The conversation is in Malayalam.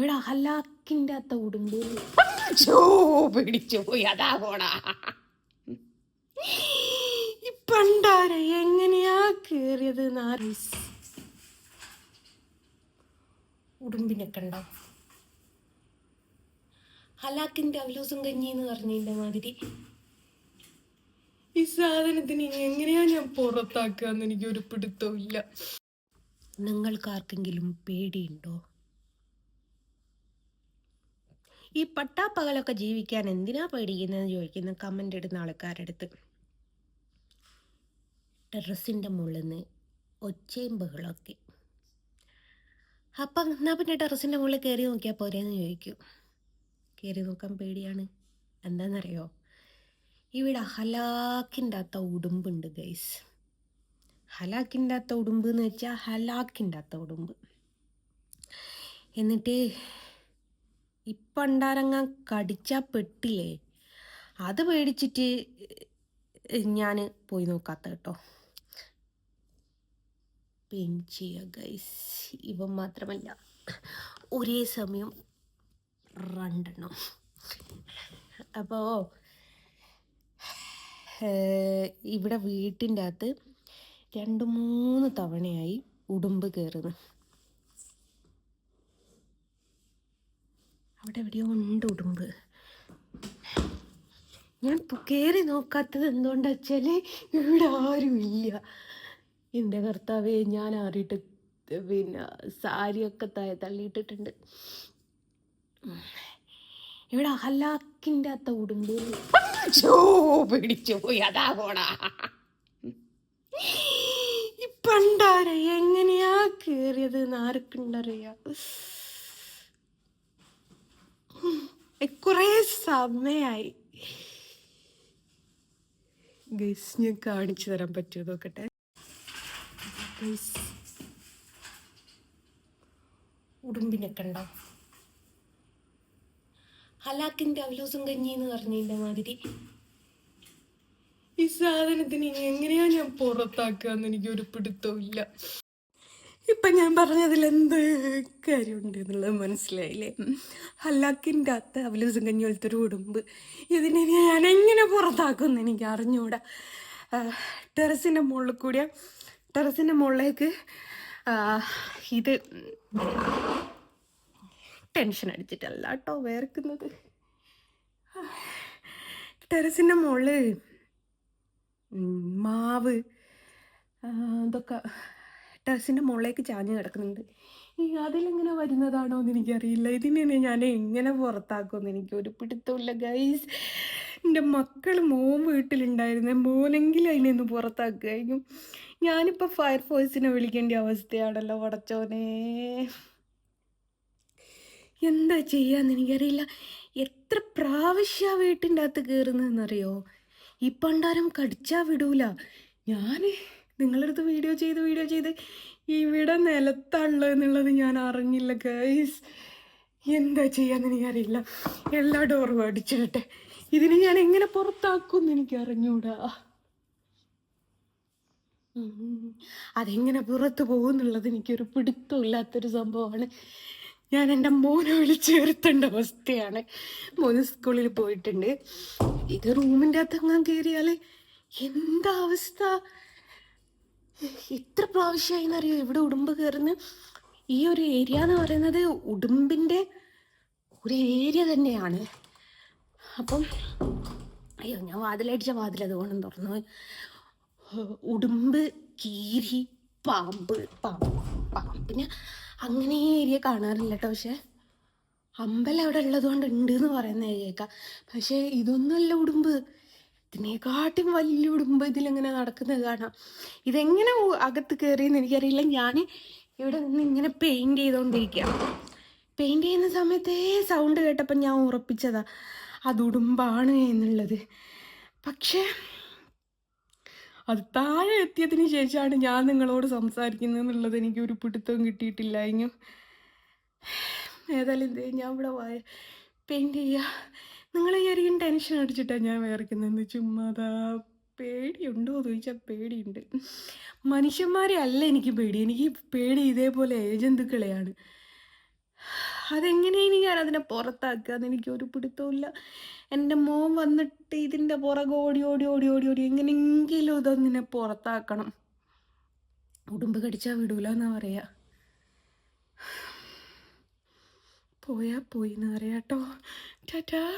ഇവിടെ അഹലാക്കിന്റെ അത്ത ഉടുമ്പ്. ഛോ, പിടിച്ചു പോയി. അതാ പോടാ ഈ പണ്ടാര എങ്ങനെയാ കേറിയത് നാരീസ് ഉടുമ്പിനെ കണ്ട? ഹലാക്കിന്റെ അവലോസം കഞ്ഞി എന്ന് പറഞ്ഞതിന്റെ മാതിരി. ഈ സാധനത്തിന് എങ്ങനെയാ ഞാൻ പുറത്താക്കാന്ന് എനിക്ക് ഒരു പിടുത്തവും ഇല്ല. നിങ്ങൾക്ക് ആർക്കെങ്കിലും പേടിയുണ്ടോ? ഈ പട്ടാപ്പകലൊക്കെ ജീവിക്കാൻ എന്തിനാ പേടിക്കുന്നതെന്ന് ചോദിക്കുന്ന കമന്റ് ഇടുന്ന ആൾക്കാരുടെ അടുത്ത് ടെറസിന്റെ മുകളിൽ നിന്ന് ഒച്ചയും ബഹളമൊക്കെ. അപ്പം എന്നാൽ പിന്നെ ടെറസിന്റെ മുകളിൽ കയറി നോക്കിയാൽ പോരെയെന്ന് ചോദിക്കും. കയറി നോക്കാൻ പേടിയാണ്. എന്താണെന്നറിയോ ഇവിടെ ഹലാക്കിന്റെ ഉടുമ്പുണ്ട് ഗൈസ് ഹലാക്കിന്റെ ഉടുമ്പ് എന്ന് വെച്ചാൽ ഹലാക്കിന്റെ ഉടുമ്പ്. എന്നിട്ട് ഇപ്പണ്ടാരങ്ങ കടിച്ചാ പെട്ടില്ലേ അത് പേടിച്ചിട്ട് ഞാൻ പോയി നോക്കാത്ത കേട്ടോ പെഞ്ചിയ ഗൈസ് മാത്രമല്ല ഒരേ സമയം രണ്ടെണ്ണം. അപ്പോൾ ഇവിടെ വീട്ടിന്റെ അകത്ത് രണ്ട് മൂന്ന് തവണയായി ഉടുമ്പ് കയറുന്നു അവിടെ എവിടെയോ ഉണ്ട് ഉടുമ്പ്. ഞാൻ കയറി നോക്കാത്തത് എന്തുകൊണ്ടാ വെച്ചാൽ ഇവിടെ ആരുമില്ല എന്റെ കർത്താവെ ഞാൻ ആറിയിട്ട് പിന്നെ സാരിയൊക്കെ തായ തള്ളിയിട്ടിട്ടുണ്ട്. ഇവിടെ ഹലാക്കിന്റെ അത്ത ഉടുമ്പ്. പിടിച്ചു പോയി. അതാ പോടാ. എങ്ങനെയാ കേറിയത് ആർക്കുണ്ടറിയാ. കുറേ സമയായി. ഗൈസ് ഞാൻ കാണിച്ചു തരാൻ പറ്റുമോ നോക്കട്ടെ. ഗൈസ് ഉടുമ്പിനെ കണ്ടോ? ഹലാക്കിന്റെ അവലോസം കഞ്ഞി എന്ന് പറഞ്ഞതിന്റെ മാതിരി. ഈ സാധനത്തിന് എങ്ങനെയാ ഞാൻ പുറത്താക്കാന്ന് എനിക്ക് ഒരു പിടുത്തവും ഇല്ല. ഇപ്പൊ ഞാൻ പറഞ്ഞതിൽ എന്ത് കാര്യമുണ്ട് എന്നുള്ളത് മനസ്സിലായില്ലേ? ഹല്ലാക്കിന്റെ അത്ത അവലൂസും കഞ്ഞി പോലത്തെ ഒരു ഉടുമ്പ് ഇതിനെ ഞാൻ എങ്ങനെ പുറത്താക്കുമെന്ന് എനിക്ക് അറിഞ്ഞൂടാ. ടെറസിന്റെ മുകളിൽ കൂടിയ ടെറസിന്റെ മുകളിലേക്ക് ഇത് ടെൻഷൻ അടിച്ചിട്ടല്ല കേട്ടോ വേർക്കുന്നത്. ടെറസിന്റെ മുകളിൽ മാവ് ഇതൊക്കെ ടെറസിന്റെ മുകളിലേക്ക് ചാഞ്ഞ് കിടക്കുന്നുണ്ട്. ഈ അതിലെങ്ങനെ വരുന്നതാണോ എന്ന് എനിക്കറിയില്ല. ഇതിനെ ഞാൻ എങ്ങനെ പുറത്താക്കുമെന്ന് എനിക്ക് ഒരു പിടുത്തമില്ല ഗൈസ് എന്റെ മക്കൾ മോൻ വീട്ടിലുണ്ടായിരുന്നേ മോനെങ്കിലും അതിനെ ഒന്ന് പുറത്താക്കുകയായിരിക്കും. ഞാനിപ്പോൾ ഫയർ ഫോഴ്സിനെ വിളിക്കേണ്ട അവസ്ഥയാണല്ലോ പടച്ചോനെ. എന്താ ചെയ്യാന്ന് എനിക്കറിയില്ല. എത്ര പ്രാവശ്യ വീട്ടിന്റെ അകത്ത് കയറുന്നതെന്നറിയോ ഈ കടിച്ചാ വിടൂല. ഞാൻ നിങ്ങളടുത്ത് വീഡിയോ ചെയ്ത് വീഡിയോ ചെയ്ത്. ഇവിടെ നിലത്തുള്ള എന്നുള്ളത് ഞാൻ അറിഞ്ഞില്ല ഗൈസ് എന്താ ചെയ്യാന്ന് എനിക്കറിയില്ല. എല്ലാ ഡോറും അടിച്ചിട്ടെ ഇതിനെ ഞാൻ എങ്ങനെ പുറത്താക്കുമെന്ന് എനിക്ക് അറിഞ്ഞൂടാ. അതെങ്ങനെ പുറത്ത് പോകുന്നുള്ളത് എനിക്കൊരു പിടുത്തമില്ലാത്തൊരു സംഭവമാണ്. ഞാൻ എന്റെ മോനെ വിളിച്ച് വരുത്തേണ്ട അവസ്ഥയാണ്. മോന് സ്കൂളിൽ പോയിട്ടുണ്ട്. ഇത് റൂമിന്റെ അകത്ത് എങ്ങാൻ കയറിയാൽ എന്താ അവസ്ഥ? എത്ര പ്രാവശ്യമായി എന്നറിയോ ഇവിടെ ഉടുമ്പ് കയറുന്ന? ഈ ഒരു ഏരിയ എന്ന് പറയുന്നത് ഉടുമ്പിന്റെ ഒരു ഏരിയ തന്നെയാണ്. അപ്പം അയ്യോ ഞാൻ വാതിലടിച്ച വാതിൽ അതുകൊണ്ടും തുറന്നു. ഉടുമ്പ് കീരി പാമ്പ് പാമ്പ് പാമ്പിന് അങ്ങനെ ഈ ഏരിയ കാണാറില്ല കേട്ടോ പക്ഷെ. അമ്പലം അവിടെ ഉള്ളതുകൊണ്ട് ഉണ്ട് എന്ന് പറയുന്ന കേൾക്കാം പക്ഷേ ഇതൊന്നുമല്ല ഉടുമ്പ്. ഇതിനെക്കാട്ടും വലിയ ഉടുമ്പ് ഇതിലിങ്ങനെ നടക്കുന്നത് കാണാം. ഇതെങ്ങനെ അകത്ത് കയറിയെന്ന് എനിക്കറിയില്ല. ഞാൻ ഇവിടെ നിന്ന് ഇങ്ങനെ പെയിന്റ് ചെയ്തുകൊണ്ടിരിക്കുക പെയിന്റ് ചെയ്യുന്ന സമയത്തേ സൗണ്ട് കേട്ടപ്പോൾ ഞാൻ ഉറപ്പിച്ചതാ അത് ഉടുമ്പാണ് എന്നുള്ളത്. പക്ഷേ അത് താഴെ എത്തിയതിന് ശേഷമാണ് ഞാൻ നിങ്ങളോട് സംസാരിക്കുന്നത് എന്നുള്ളത് എനിക്ക് ഒരു പിടുത്തവും കിട്ടിയിട്ടില്ല എങ്കിലും ഏതായാലും ഞാൻ ഇവിടെ പെയിന്റ് ചെയ്യുക നിങ്ങൾ വിചാരിക്കും ടെൻഷൻ അടിച്ചിട്ടാണ് ഞാൻ വേർക്കുന്നത് ചുമ്മാതാ പേടിയുണ്ടോ? എന്ന് ചോദിച്ചാൽ പേടിയുണ്ട്. മനുഷ്യന്മാരെ അല്ല എനിക്ക് പേടി. എനിക്ക് പേടി ഇതേപോലെ ഏജന്തുക്കളെയാണ്. അതെങ്ങനെയാണ് ഞാൻ അതിനെ പുറത്താക്കുക? എന്ന് എനിക്ക് ഒരു പിടുത്തമില്ല എന്റെ മോൻ വന്നിട്ട് ഇതിന്റെ പുറകെ ഓടി ഓടി ഓടി ഓടി ഓടി എങ്ങനെയെങ്കിലും ഇതങ്ങനെ പുറത്താക്കണം. ഉടുമ്പ് കടിച്ചാൽ വിടൂല എന്നാ പറയാ. പോയാ പോയി എന്ന് പറയാട്ടോ. ടാറ്റാ.